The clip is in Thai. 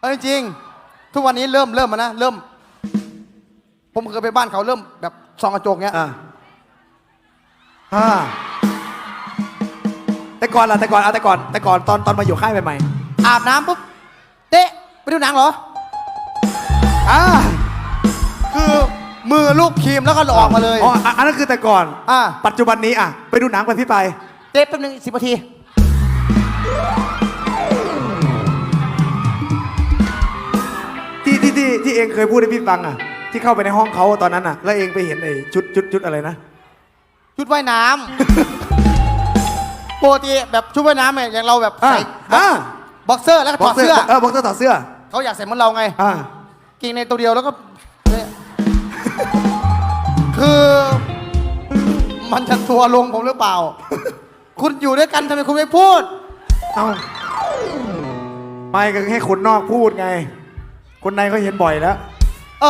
เอาจริงๆทุกวันนี้เริ่มเริ่มมานะเริ่ม ผมเคยไปบ้านเขาเริ่มแบบส่องกระจกเงี้ยอ่าอ่าแต่ก่อนล่ะแต่ก่อนเอาแต่ก่อนแต่ก่อนตอนตอนมาอยู่ค่ายใหม่อาบน้ำปุ๊บเต๊ะไปดูหนังเหรอๆอ่าคือมือลูกครีมแล้วก็ออกมาเลยอ๋ออะอันนั้นคือแต่ก่อน อ่าปัจจุบันนี้อะ ไปดูหนังไปพี่ไป เต๊ะแป๊บนึงสิบนาที ที่ที่ที่ที่เองเคยพูดให้พี่ฟังอะ ที่เข้าไปในห้องเขาตอนนั้นอะ แล้วเองไปเห็นไอ้ชุดชุดชุดอะไรนะ ชุดว่ายน้ำ ปกติแบบชุดว่ายน้ำเนี่ยอย่างเราแบบอ่าใส่อ่าบ็อกเซอร์แล้วก็ถอดเสื้อเออบ็อกเซอร์ถอดเสื้อเขาอยากใส่เหมือนเราไงอ่า กินในตัวเดียวแล้วก็เนี่ยคือ มันจะทัวร์ลงผมหรือเปล่า คุณอยู่ด้วยกันทำไมคุณไม่พูด เอาไม่ก็ให้คนนอกพูดไง คนในก็เห็นบ่อยแล้ว